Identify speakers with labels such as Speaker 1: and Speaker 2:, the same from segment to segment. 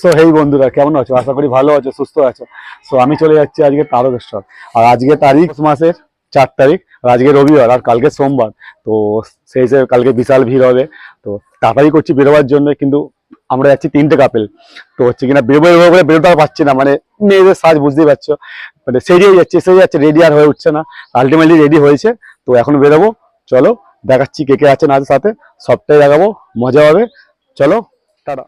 Speaker 1: So hey বন্ধুরা, কেমন আছো? আশা করি ভালো আছো, সুস্থ আছো। সো আমি চলে যাচ্ছি আজকে তারকেশ্বর। আর আজকে তারিখ মাসের? চার তারিখ। আর আজকে রবিবার, আর কালকে সোমবার। তো, সেই হিসেবে কালকে বিশাল ভিড় হবে। তো, তাড়াতাড়ি করছি বেরোবার জন্য, কিন্তু আমরা যাচ্ছি তিনটে কাপেল তো, হচ্ছে কিনা বেরোবো বেরোবো করে বেরোতে আর পারছি না। মানে মেয়েদের সাজ বুঝতেই পারছ। মানে সেরিয়ে যাচ্ছে সেরে যাচ্ছে রেডি আর হয়ে উঠছে না। আলটিমেটলি রেডি হয়েছে। তো, এখন বেরোবো। চলো, দেখাচ্ছি কে কে আছে না সাথে। সবটাই দেখাবো, মজা হবে। চলো, টাটা।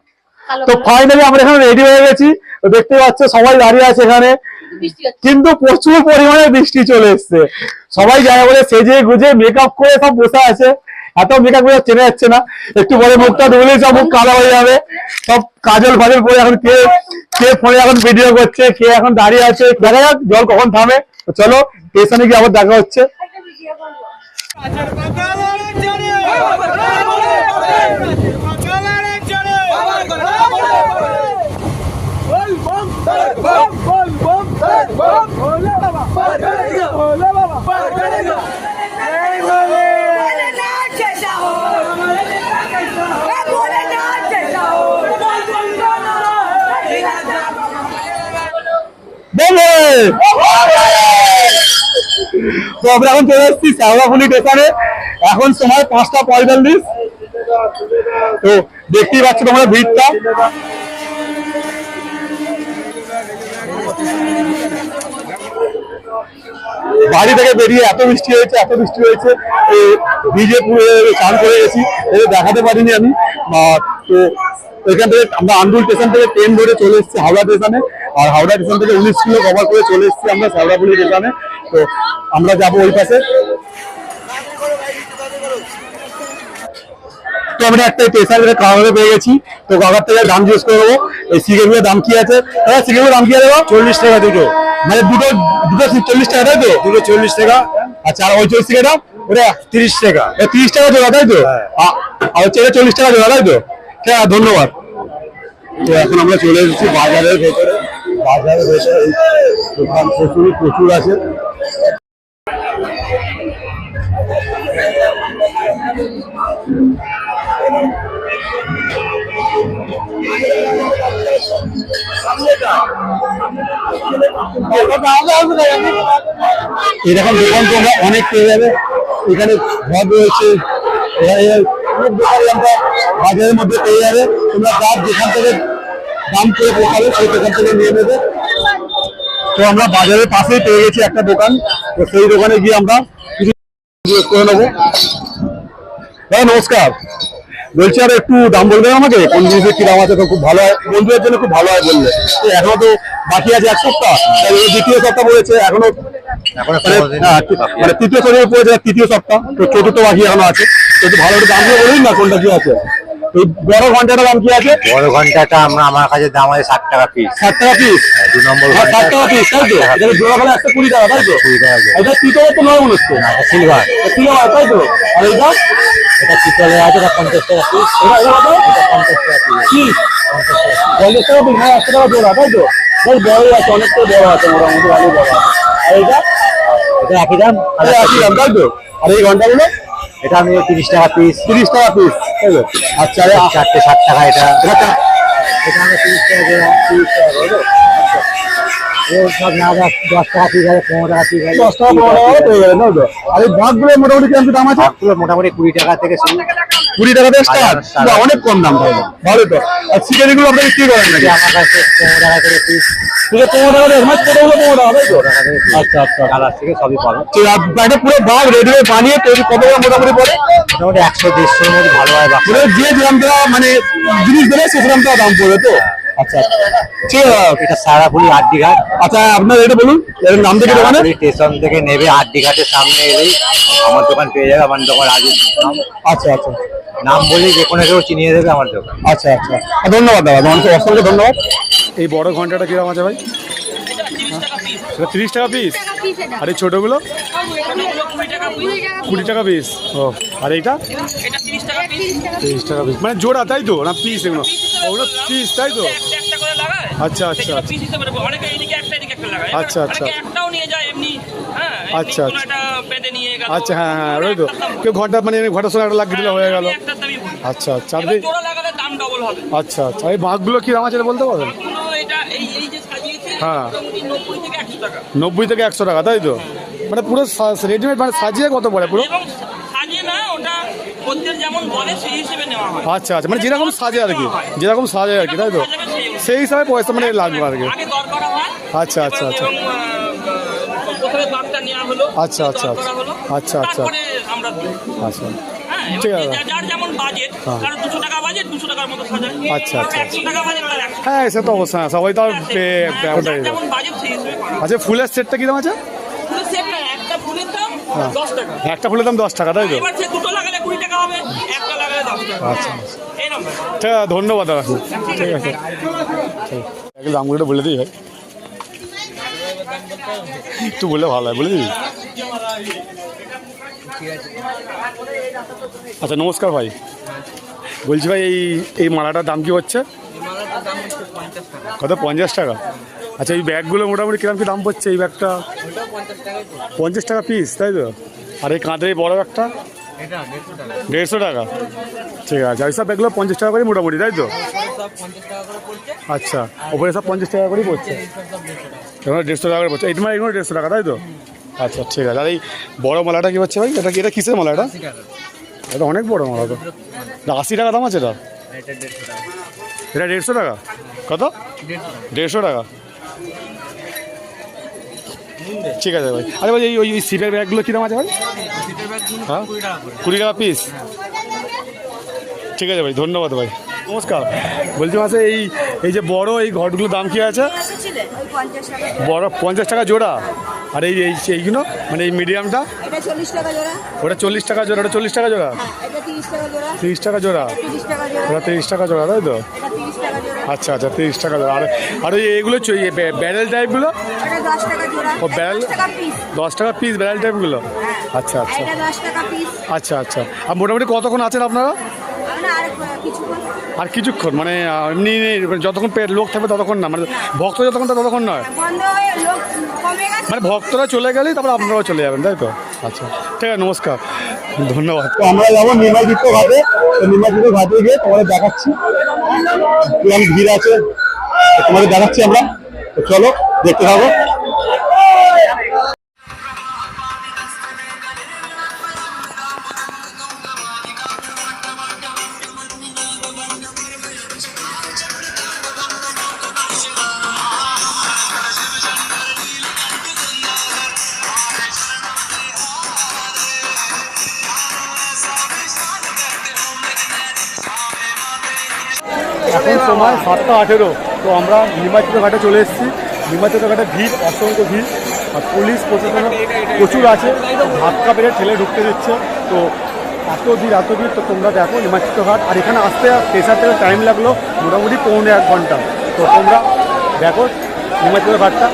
Speaker 1: তো ফাইনালি আমরা এখানে রেডি হয়ে গেছি। দেখতে পাচ্ছ সবাই দাঁড়িয়ে আছে এখানে। কিন্তু প্রচুর পরিমাণে বৃষ্টি চলে এসছে। সবাই যায় বলে সেজে গুজে মেকআপ করে সব বসে আছে। এত মেকআপ করে চেনে যাচ্ছে না। একটু পরে মুখটা ধুলে সব মুখ কালো হয়ে যাবে। সব কাজল ফাজল করে এখন কে কে ফোনে এখন ভিডিও করছে কে এখন দাঁড়িয়ে আছে। দেখা যাক জল কখন থামে। চলো স্টেশনে গিয়ে আবার দেখা হচ্ছে।
Speaker 2: ভিডিও
Speaker 1: তো আমরা এখন চলে এসেছি শ্যাওড়াফুলি স্টেশনে এখন সময় পাঁচটা পঁয়তাল্লিশ। তো দেখতেই পাচ্ছ তোমরা ভিড়টা। বাড়ি থেকে বেরিয়ে এত বৃষ্টি হয়েছে, এত বৃষ্টি হয়েছে। ভিজে চান করে গেছি দেখাতে পারিনি আমি। তো এখান থেকে আমরা আন্দুল স্টেশন থেকে ট্রেন ধরে চলে এসেছি হাওড়া স্টেশনে আর হাওড়া স্টেশন থেকে উনিশ কিলো কভার করে চলে এসেছি আমরা শ্যাওড়াপুলি স্টেশনে। তো আমরা যাব ওই পাশে। তো আমরা একটা স্টেশন থেকে কাগজে পেয়ে গেছি। তো কাগজ থেকে দাম জিজ্ঞেস করে দেবো এই সিগারেটের দাম কি আছে? দাদা সিগারেটের দাম কি আছে চল্লিশ টাকা দুটো। মানে দুটো দুটো চল্লিশ টাকা তাই তো? দুটো চল্লিশ টাকা। আচ্ছা আর ওই চল্লিশ টাকাটা ওটা তিরিশ টাকা। তিরিশ টাকা জোড়া তাই তো? আ- আর হচ্ছে এটা চল্লিশ টাকা জোড়া তাই তো? আছে ধন্যবাদ। তো এখন আমরা চলে এসেছি বাজারের ভেতরে। ভেতরে এই দোকান প্রচুর প্রচুর আছে। এরকম দোকান তোমরা অনেক পেয়ে যাবে। এখানে ঘর রয়েছে। বাজারের মধ্যে পেয়ে যাবে। তোমরা যার যেখান থেকে দাম করে পোষাবে সেই দোকান থেকে নিয়ে নেবে। তো আমরা বাজারের পাশেই পেয়ে গেছি একটা দোকান। তো সেই দোকানে গিয়ে আমরা কিছু করে নেব। দাদা নমস্কার। বলছি আর একটু দাম বলবেন আমাকে? কোন জিনিসের কি দাম আছে? তো খুব ভালো হয়। বন্ধুদের জন্য খুব ভালো হয় বললে। তো এখনও তো বাকি আছে এক সপ্তাহ। দ্বিতীয় সপ্তাহ পড়েছে এখনও মানে হ্যাঁ, মানে তৃতীয় সপ্তাহ পড়েছে তৃতীয় সপ্তাহ। তো চতুর্থ বাকি এখনও আছে। তো ভালো দাম দিয়ে বলুন না কোনটা কি আছে। এই বড় ঘন্টাটার দাম কি আছে?
Speaker 3: বড় ঘন্টাটা আমরা আমার কাছে দাম আছে ষাট টাকা পিস
Speaker 1: ষাট টাকা পিস
Speaker 3: দু নম্বর
Speaker 1: হ্যাঁ, ষাট টাকা পিস তাই তো?
Speaker 3: ষাট
Speaker 1: এটা জোড়া ভালো একশো কুড়ি টাকা তাই তো?
Speaker 3: কুড়ি টাকা।
Speaker 1: এটা তৃতীয় তো নয়
Speaker 3: সিলভার
Speaker 1: সিলভার তাই তো? আর এইটা?
Speaker 3: এটা পিতলে আছে এটা পঞ্চাশ টাকা পিস
Speaker 1: এটা
Speaker 3: পঞ্চাশ টাকা পিস
Speaker 1: পঞ্চাশ টাকা পিস হ্যাঁ একশো টাকা জোড়া তাই তো? বেশ বড়ই আছে অনেকটাই বড় আছে মোটামুটি ভালো বড় আছে। আর এইটা?
Speaker 3: এটা একই দাম
Speaker 1: একই দাম তাই তো? আর এই ঘন্টাগুলো?
Speaker 3: এটা আমি তিরিশ টাকা পিস
Speaker 1: তিরিশ টাকা পিস আচ্ছা
Speaker 3: চারটে ষাট টাকা এটা।
Speaker 1: এটা
Speaker 3: আমি তিরিশ টাকা তিরিশ টাকা। আচ্ছা সব না দশ টাকা পিস আছে পনেরো টাকা পিস আছে
Speaker 1: দশ টাকা পনেরো টাকা পেয়ে যাবেন তাই তো? আর এই মোটামুটি কীরকম দাম আছে?
Speaker 3: মোটামুটি কুড়ি টাকা থেকে শুরু।
Speaker 1: কুড়ি টাকা থেকে স্টার্ট অনেক কম দাম তাহলে। ভালো তো। আর সিগারেটগুলো আপনি বিক্রি করেন নাকি?
Speaker 3: আমার কাছে পনেরো টাকা করে পিস
Speaker 1: ঠিক আছে পনেরো টাকা পনেরো টাকা তাই
Speaker 3: টাকা করে
Speaker 1: আচ্ছা আচ্ছা।
Speaker 3: কালার থেকে সবই
Speaker 1: পুরো রেডি হয়ে বানিয়ে তৈরি কত মোটামুটি পড়ে?
Speaker 3: মোটামুটি একশো দেড়শোর মধ্যে ভালো হয়
Speaker 1: মানে যে যেরকম মানে জিনিস দেবে সেরকম দাম পড়বে তো? আচ্ছা ঠিক আছে
Speaker 3: এটা আড্ডি ঘাট
Speaker 1: আচ্ছা আপনার এটা বলুন এর নাম থেকে দোকানে
Speaker 3: স্টেশন থেকে নেবে আড্ডি ঘাটের সামনে এলেই আমার দোকান পেয়ে যাবে আমার দোকান নাম।
Speaker 1: আচ্ছা আচ্ছা।
Speaker 3: নাম যে কোনো কেউ চিনিয়ে দেবে আমার দোকান।
Speaker 1: আচ্ছা আচ্ছা। ধন্যবাদ দাদা তোমাকে অসংখ্য ধন্যবাদ। এই বড় ঘন্টাটা কীরকম আছে ভাই? তিরিশ টাকা পিস আর এই ছোটগুলো? কুড়ি টাকা পিস ও আর এইটা?
Speaker 2: তিরিশ টাকা
Speaker 1: পিস মানে জোড়া তাই তো? না পিস এগুলো? ওগুলো পিস তাই তো? আচ্ছা আচ্ছা আচ্ছা।
Speaker 4: পিস হিসেবে। অনেকে এইদিকে একটা এদিকে একটা লাগায়।
Speaker 1: আচ্ছা, আচ্ছা।
Speaker 4: একটাও নিয়ে যায় এমনি হ্যাঁ
Speaker 1: আচ্ছা, আচ্ছা।
Speaker 4: বেঁধে নিয়ে গেল।
Speaker 1: আচ্ছা হ্যাঁ হ্যাঁ ওই তো কেউ ঘণ্টা মানে ঘণ্টার সঙ্গে একটা লাগিয়ে দিলে হয়ে গেল। আচ্ছা আচ্ছা
Speaker 4: জোড়া লাগালে দাম ডবল হবে।
Speaker 5: আচ্ছা আচ্ছা এই কি দাম আছে বলতে পারবেন?
Speaker 4: এটা এই এই যে সাজিয়েছে
Speaker 5: হ্যাঁ।
Speaker 4: নব্বই থেকে একশো টাকা।
Speaker 5: তাই তো? মানে পুরো রেডিমেড মানে সাজিয়ে কত পড়ে পুরো?
Speaker 4: হয়।
Speaker 5: আচ্ছা আচ্ছা মানে যেরকম সাজে আর কি যেরকম সাজে আর কি তাই তো?
Speaker 4: সেই
Speaker 5: হিসাবে পয়সা মানে লাগবে আর কি আচ্ছা, আচ্ছা, আচ্ছা। আচ্ছা, আচ্ছা, আচ্ছা, আচ্ছা। আচ্ছা
Speaker 4: হ্যাঁ,
Speaker 5: ঠিক আছে। হ্যাঁ।
Speaker 4: সাজায়
Speaker 5: আচ্ছা, আচ্ছা,
Speaker 4: একশো টাকা বাজেট তার একশো
Speaker 5: হ্যাঁ সে তো অবশ্যই হ্যাঁ, সবাই তো। আচ্ছা ফুলের সেটটা কি দাম আছে
Speaker 4: একটা ফুলের দাম
Speaker 5: হ্যাঁ।
Speaker 4: দশ টাকা
Speaker 5: একটা ফুলের দাম দশ টাকা তাই তো আচ্ছা। ঠিক আছে ধন্যবাদ দাদা ঠিক আছে ঠিক। দামগুলো একটু বলে দিই, ভাই। একটু বললে ভালো হয়, বলে দিবি? আচ্ছা নমস্কার, ভাই। বলছি, ভাই, এই এই মালাটার দাম কি হচ্ছে? কত? পঞ্চাশ টাকা। আচ্ছা এই ব্যাগগুলো মোটামুটি কিরম কি দাম পড়ছে এই ব্যাগটা? পঞ্চাশ টাকা পিস তাই তো? আর এই কাঁধে এই বড় ব্যাগটা? দেড়শো টাকা। ঠিক আছে, আর সব ব্যাগগুলো পঞ্চাশ টাকা করে মোটামুটি, তাই তো? আচ্ছা ওপরে সব পঞ্চাশ টাকা করেই পড়ছে? এখানে দেড়শো টাকা করে পড়ছে। এইটা মানে এগুলো দেড়শো টাকা, তাই তো? আচ্ছা ঠিক আছে। আর এই বড় মালাটা কি হচ্ছে ভাই? এটা এটা কিসের মালা এটা? এটা অনেক বড় মালা তো। আশি টাকা দাম আছে এটা? এটা দেড়শো টাকা। কত? দেড়শো টাকা। ঠিক আছে ভাই। আরে ভাই, এই, ওই ওই সিটের ব্যাগগুলো কী দাম আছে ভাই? হ্যাঁ? কুড়ি টাকা পিস ঠিক আছে ভাই, ধন্যবাদ ভাই। নমস্কার। বলছি মাসে এই এই যে বড় এই ঘটগুলোর দাম কি আছে? বড় পঞ্চাশ টাকা জোড়া। আর এই এই এইগুলো মানে এই মিডিয়ামটা? ওটা চল্লিশ টাকা জোড়া ওটা চল্লিশ টাকা জোড়া?
Speaker 2: হ্যাঁ তিরিশ টাকা জোড়া।
Speaker 5: তিরিশ টাকা জোড়া? ওটা তিরিশ টাকা জোড়া তাই তো? আচ্ছা আচ্ছা তিরিশ টাকা জোড়া। আর আর ওই এগুলো চ- এই ব্যারেল টাইপগুলো? ও, ব্যারেল?
Speaker 2: দশ টাকা পিস
Speaker 5: ব্যারেল টাইপগুলো? আচ্ছা আচ্ছা।
Speaker 2: পিস
Speaker 5: আচ্ছা আচ্ছা। আর মোটামুটি কতক্ষণ আছেন আপনারা?
Speaker 2: আর কিছুক্ষণ
Speaker 5: মানে এমনি মানে যতক্ষণ লোক থাকবে ততক্ষণ না মানে ভক্ত যতক্ষণ থাকে ততক্ষণ নয়।
Speaker 2: হয়ে
Speaker 5: মানে ভক্তরা চলে গেলেই তারপর আপনারাও চলে যাবেন তাই তো? আচ্ছা ঠিক আছে নমস্কার ধন্যবাদ।
Speaker 1: আমরা যাব নিমাইদিত্য ঘাটে তো নিমাইদিত্য ঘাটে গিয়ে তোমাদের দেখাচ্ছি। কিরম ভিড় আছে তোমাদের দেখাচ্ছি আমরা। চলো দেখতে থাকো।
Speaker 5: এখন সময় সাতটা আঠেরো। তো আমরা নিমাচিত ঘাটে চলে এসেছি। নিমাচিত ঘাটে ভিড়, অসংখ্য ভিড়। আর পুলিশ প্রশাসন প্রচুর আছে। ধাক্কা পেরে ঠেলে ঢুকতে দিচ্ছে। তো এত ভিড় এত ভিড়, তো তোমরা দেখো নিমাচিত ঘাট। আর এখানে আসতে পেশার থেকে টাইম লাগল মোটামুটি পৌনে এক ঘণ্টা। তো তোমরা দেখো নিমাচিত ঘাটটা।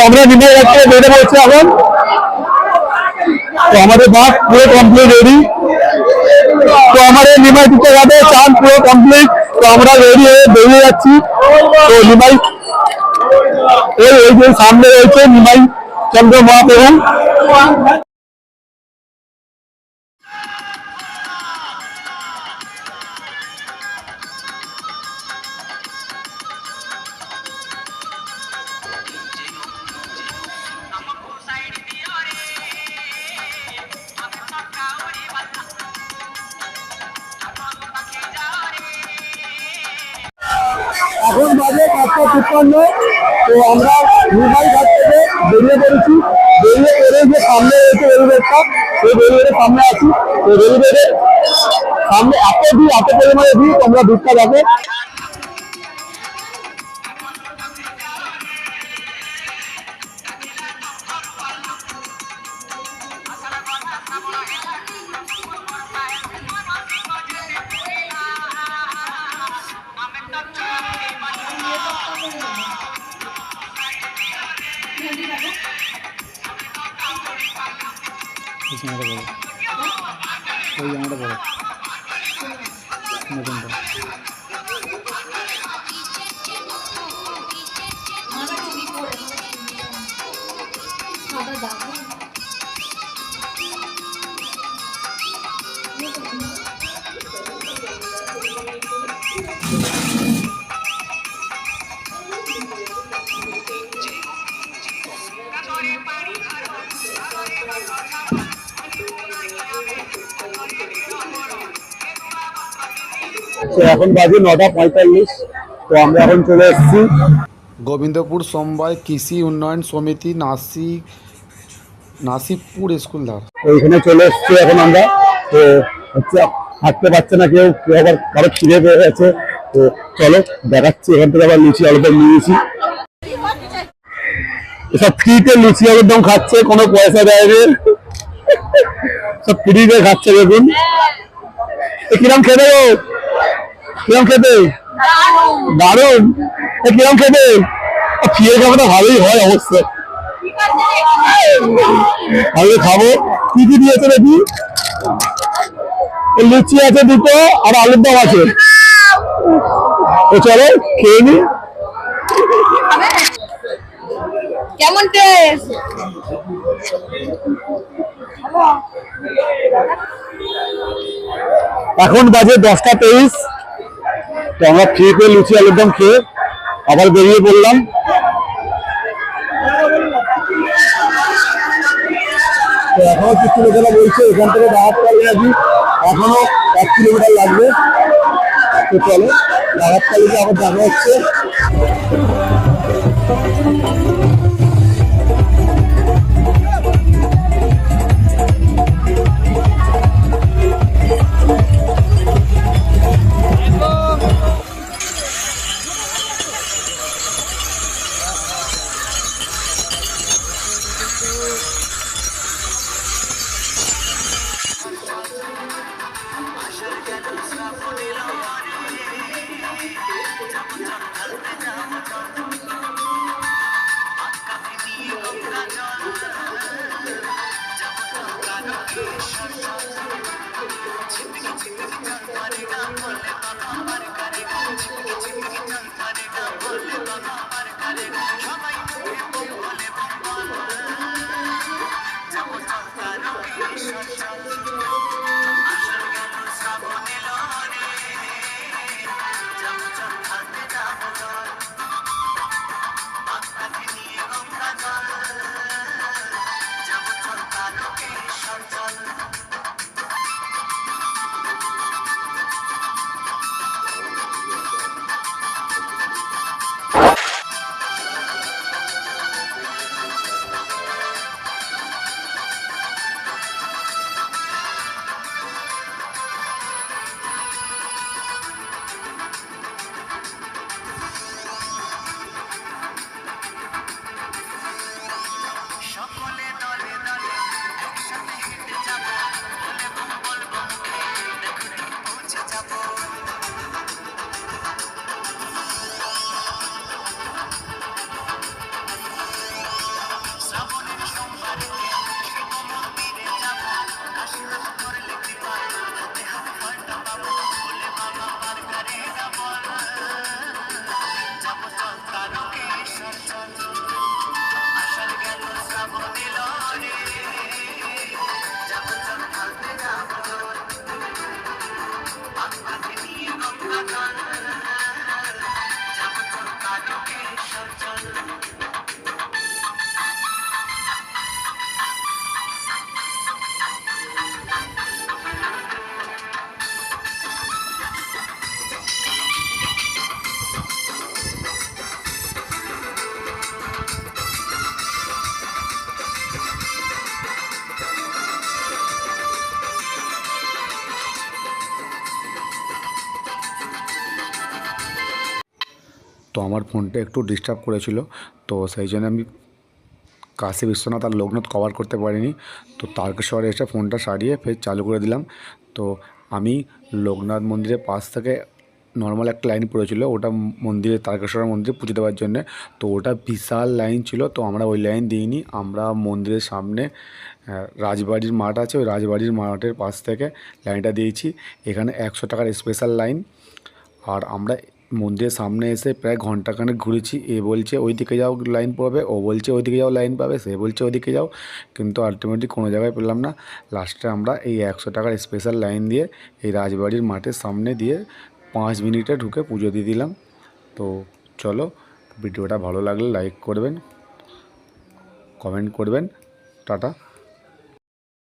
Speaker 1: তো আমরা ঘাট থেকে বলছি এখন। তো আমাদের বাস পুরো কমপ্লিট রেডি তো আমাদের নিমাই দিতে যাবে, চান পুরো কমপ্লিট তো আমরা রেডি হয়ে বেরিয়ে যাচ্ছি। তো নিমাই, এই এই যে সামনে রয়েছে নিমাই চন্দ্র মহাপ্রভু। এখন বাজে পাঁচটা তিপ্পান্ন তো আমরা মুম্বাই ঘাট থেকে বেরিয়ে পড়েছি। বেরিয়ে পড়ে যে সামনে রয়েছে রেলওয়েটা সেই রেলগেটের সামনে আছি। তো রেলগেটের সামনে এত ভিড়, এত পরিমাণে ভিড়, তোমরা ভিড়টা দেখো।
Speaker 5: পিছনে এটা বলো ওই জামাটা বলো নতুনটা
Speaker 1: দাদা এখন বাজে নটা পঁয়তাল্লিশ তো আমরা এখন চলে এসেছি।
Speaker 5: গোবিন্দপুর সমবায় কৃষি উন্নয়ন সমিতি নাসিক নাসিকপুর স্কুলদার
Speaker 1: তো এখানে চলে এসেছি এখন আমরা। তো হচ্ছে হাঁটতে পারছে না কেউ কেউ আবার কারও পেয়ে গেছে। তো চলো দেখাচ্ছি এখান থেকে আবার লুচি আলুদম নিয়েছি। এসব ফ্রিতে লুচি আলুদম খাচ্ছে কোনো পয়সা দেয়নি সব ফ্রিতে খাচ্ছে দেখুন। কিরম খেতে কিরম খেতে? দারুণ কিরম খেতে? ফিরে খাবারটা ভালোই হয় অবশ্য। আমি খাব। কি কি দিয়েছে দেখি? লুচি আছে দুটো আর আলুর দম আছে। তো চলো খেয়ে নি।
Speaker 2: কেমন টেস্ট
Speaker 1: এখন বাজে দশটা তেইশ। তো আমরা খেয়ে খেয়ে লুচি, আলুর দম খেয়ে আবার বেরিয়ে পড়লাম। তো এখনও কিছু লোকেরা বলছে, এখান থেকে রাহাতকালী নাকি? এখনও এক কিলোমিটার লাগবে। তো চলো রাহাতকালীতে আবার দেখা হচ্ছে।
Speaker 5: তো আমার ফোনটা একটু ডিস্টার্ব করেছিল। তো সেই জন্য আমি কাশী বিশ্বনাথ আর লোকনাথ কভার করতে পারিনি। তো তারকেশ্বরে এসে ফোনটা সারিয়ে ফের চালু করে দিলাম। তো আমি লোকনাথ মন্দিরের পাশ থেকে নর্মাল একটা লাইন পড়েছিল। ওটা মন্দিরে তারকেশ্বর মন্দিরে পুজো দেওয়ার জন্যে। তো ওটা বিশাল লাইন ছিল। তো আমরা ওই লাইন দিইনি। আমরা মন্দিরের সামনে রাজবাড়ির মাঠ আছে। ওই রাজবাড়ির মাঠের পাশ থেকে লাইনটা দিয়েছি। এখানে একশো টাকার স্পেশাল লাইন আর আমরা মন্দিরের সামনে এসে প্রায় ঘন্টাখানেক ঘুরেছি। এ বলছে ওই দিকে যাও লাইন পড়বে। ও বলছে ওই দিকে যাও লাইন পাবে? সে বলছে, ওইদিকে যাও। কিন্তু আলটিমেটলি কোনো জায়গায় পেলাম না। লাস্টে আমরা এই একশো টাকার স্পেশাল লাইন দিয়ে এই রাজবাড়ির মাঠের সামনে দিয়ে পাঁচ মিনিটে ঢুকে পুজো দিয়ে দিলাম। তো চলো, ভিডিওটা ভালো লাগলে লাইক করবেন কমেন্ট করবেন। টাটা।